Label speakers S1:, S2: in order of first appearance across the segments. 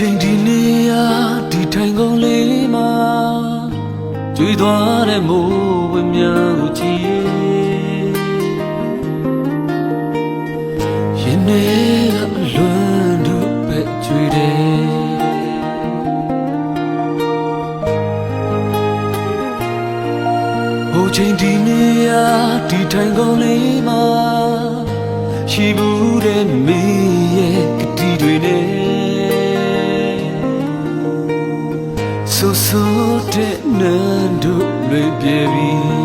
S1: နေရာဒီထိုင်ကုန်လေးမှာကျွေးသွားတဲ့မိုးဝင်းများကိုကြည့်ရင်နေကအလွန်တို့ပဲကျွေးတယ်ဟိုချိန်ဒီနေရာဒီထိုင်ကုန်လေးမှာရှိဘူးတဲ့မင်း တဲ့နန်းတို့လွေပြေပြီ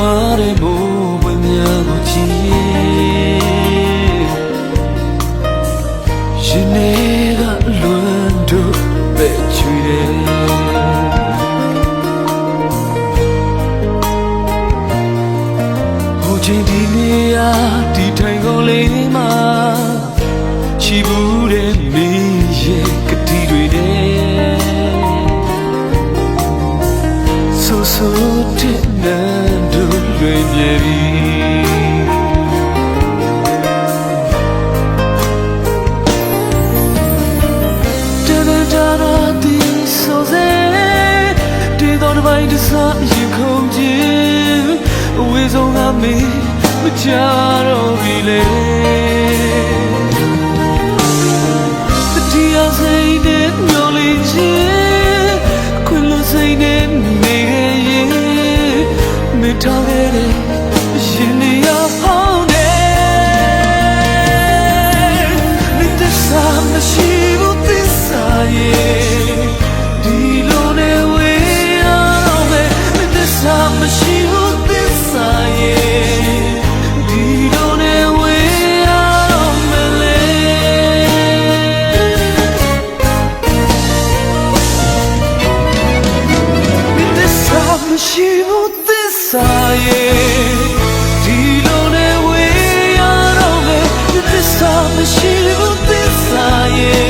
S1: သွားတဲ့မိုးဝင်းများကိုချီရှင်နေကလွန်တို့ပဲချွေတယ်ဟိုချိန်ဒီနေရာဒီတိုင်ကောင်းလေးမှာချီဘူး ဒီတော်တစ်ပိုင်းတစ်စားရင်ခုန်ခြင်းအဝေးဆုံးကမေးမကြတော့ပြီလေ she would desire Dilone we are over This time she would desire